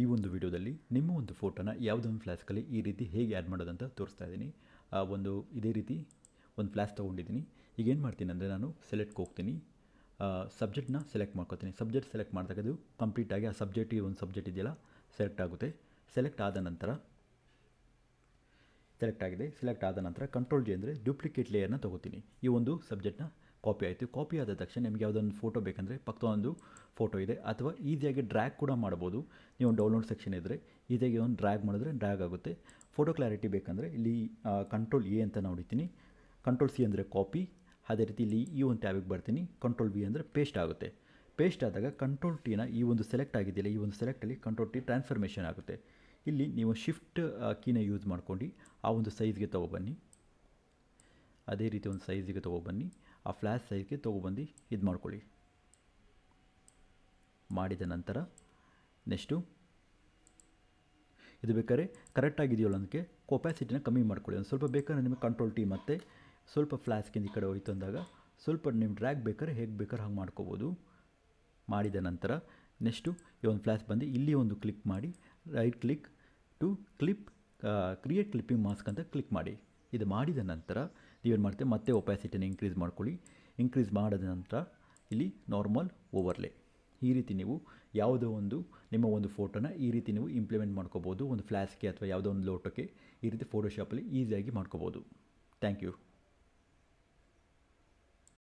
ಈ ಒಂದು ವಿಡಿಯೋದಲ್ಲಿ ನಿಮ್ಮ ಒಂದು ಫೋಟೋನ ಯಾವುದೋ ಒಂದು ಫ್ಲಾಸ್ಕಲ್ಲಿ ಈ ರೀತಿ ಹೇಗೆ ಆ್ಯಡ್ ಮಾಡೋದಂತ ತೋರಿಸ್ತಾ ಇದ್ದೀನಿ. ಒಂದು ಇದೇ ರೀತಿ ಒಂದು ಫ್ಲಾಸ್ ತೊಗೊಂಡಿದ್ದೀನಿ. ಈಗ ಏನು ಮಾಡ್ತೀನಿ ಅಂದರೆ ನಾನು ಸೆಲೆಕ್ಟ್ಗೆ ಹೋಗ್ತೀನಿ. ಸಬ್ಜೆಕ್ಟ್ನ ಸೆಲೆಕ್ಟ್ ಮಾಡ್ಕೋತೀನಿ. ಸಬ್ಜೆಕ್ಟ್ ಸೆಲೆಕ್ಟ್ ಮಾಡಿದಾಗ ಅದು ಕಂಪ್ಲೀಟಾಗಿ ಆ ಸಬ್ಜೆಕ್ಟಿಗೆ ಒಂದು ಸಬ್ಜೆಕ್ಟ್ ಇದೆಯಲ್ಲ, ಸೆಲೆಕ್ಟ್ ಆಗುತ್ತೆ. ಸೆಲೆಕ್ಟ್ ಆದ ನಂತರ ಸೆಲೆಕ್ಟ್ ಆಗಿದೆ. ಸೆಲೆಕ್ಟ್ ಆದ ನಂತರ ಕಂಟ್ರೋಲ್ ಜಿ ಅಂದರೆ ಡ್ಯೂಪ್ಲಿಕೇಟ್ ಲೇಯರ್ನ ತೊಗೋತೀನಿ. ಈ ಒಂದು ಸಬ್ಜೆಕ್ಟ್ನ ಕಾಪಿ ಆಯಿತು. ಕಾಪಿ ಆದ ತಕ್ಷಣ ನಿಮಗೆ ಯಾವುದೊಂದು ಫೋಟೋ ಬೇಕಂದರೆ ಪಕ್ಕದೊಂದು ಫೋಟೋ ಇದೆ. ಅಥವಾ ಈಸಿಯಾಗಿ ಡ್ರ್ಯಾಗ್ ಕೂಡ ಮಾಡ್ಬೋದು. ನೀವು ಒಂದು ಡೌನ್ಲೋಡ್ ಸೆಕ್ಷನ್ ಇದ್ದರೆ ಈಸಿಯಾಗಿ ಒಂದು ಡ್ರ್ಯಾಗ್ ಮಾಡಿದ್ರೆ ಡ್ರ್ಯಾಗ್ ಆಗುತ್ತೆ. ಫೋಟೋ ಕ್ಲಾರಿಟಿ ಬೇಕಂದರೆ ಇಲ್ಲಿ ಕಂಟ್ರೋಲ್ ಎ ಅಂತ ನೋಡಿತೀನಿ ಕಂಟ್ರೋಲ್ ಸಿ ಅಂದರೆ ಕಾಪಿ ಅದೇ ರೀತಿ ಇಲ್ಲಿ ಈ ಒಂದು ಟ್ಯಾಬಿಗೆ ಬರ್ತೀನಿ. ಕಂಟ್ರೋಲ್ ಬಿ ಅಂದರೆ ಪೇಸ್ಟ್ ಆಗುತ್ತೆ. ಪೇಸ್ಟ್ ಆದಾಗ ಕಂಟ್ರೋಲ್ ಟಿನ ಈ ಒಂದು ಸೆಲೆಕ್ಟ್ ಆಗಿದೆಯಲ್ಲ, ಈ ಒಂದು ಸೆಲೆಕ್ಟಲ್ಲಿ ಕಂಟ್ರೋಲ್ ಟಿ ಟ್ರಾನ್ಸ್ಫರ್ಮೇಷನ್ ಆಗುತ್ತೆ. ಇಲ್ಲಿ ನೀವು ಶಿಫ್ಟ್ ಕೀನ ಯೂಸ್ ಮಾಡ್ಕೊಂಡು ಆ ಒಂದು ಸೈಜ್ಗೆ ತೊಗೊಬನ್ನಿ. ಅದೇ ರೀತಿ ಒಂದು ಸೈಜಿಗೆ ತೊಗೊಬನ್ನಿ. ಆ ಫ್ಲ್ಯಾಶ್ ಸೈಜ್ಗೆ ತೊಗೊಬಂದು ಇದು ಮಾಡ್ಕೊಳ್ಳಿ. ಮಾಡಿದ ನಂತರ ನೆಕ್ಸ್ಟು ಇದು ಬೇಕಾದ್ರೆ ಕರೆಕ್ಟಾಗಿದೆಯಲ್ಲ ಅದಕ್ಕೆ ಕೊಪ್ಯಾಸಿಟಿನ ಕಮ್ಮಿ ಮಾಡ್ಕೊಳ್ಳಿ. ಒಂದು ಸ್ವಲ್ಪ ಬೇಕಾದ್ರೆ ನಿಮಗೆ ಕಂಟ್ರೋಲ್ ಟಿ ಮತ್ತು ಸ್ವಲ್ಪ ಫ್ಲಾಸ್ಕಿಂದ ಈ ಕಡೆ ಹೋಯ್ತು ಅಂದಾಗ ಸ್ವಲ್ಪ ನಿಮ್ಮ ಡ್ರ್ಯಾಗ್ ಬೇಕಾದ್ರೆ ಹೇಗೆ ಬೇಕಾದ್ರೆ ಹಂಗೆ ಮಾಡ್ಕೋಬೋದು. ಮಾಡಿದ ನಂತರ ನೆಕ್ಸ್ಟು ಈ ಒಂದು ಫ್ಲ್ಯಾಶ್ ಬಂದು ಇಲ್ಲಿ ಒಂದು ಕ್ಲಿಕ್ ಮಾಡಿ right click to clip create clipping mask ಅಂತ ಕ್ಲಿಕ್ ಮಾಡಿ. ಇದು ಮಾಡಿದ ನಂತರ ನೀವೇನು ಮಾಡ್ತೀವಿ ಮತ್ತೆ ಒಪ್ಯಾಸಿಟಿನ ಇನ್ಕ್ರೀಸ್ ಮಾಡ್ಕೊಳ್ಳಿ. ಇನ್ಕ್ರೀಸ್ ಮಾಡಿದ ನಂತರ ಇಲ್ಲಿ ನಾರ್ಮಲ್ ಓವರ್ಲೆ ಈ ರೀತಿ ನೀವು ಯಾವುದೋ ಒಂದು, ನಿಮ್ಮ ಒಂದು ಫೋಟೋನ ಈ ರೀತಿ ನೀವು ಇಂಪ್ಲಿಮೆಂಟ್ ಮಾಡ್ಕೋಬೋದು. ಒಂದು ಫ್ಲಾಸ್ಗೆ ಅಥವಾ ಯಾವುದೋ ಒಂದು ಲೋಟಕ್ಕೆ ಈ ರೀತಿ ಫೋಟೋಶಾಪಲ್ಲಿ ಈಸಿಯಾಗಿ ಮಾಡ್ಕೋಬೋದು. Thank you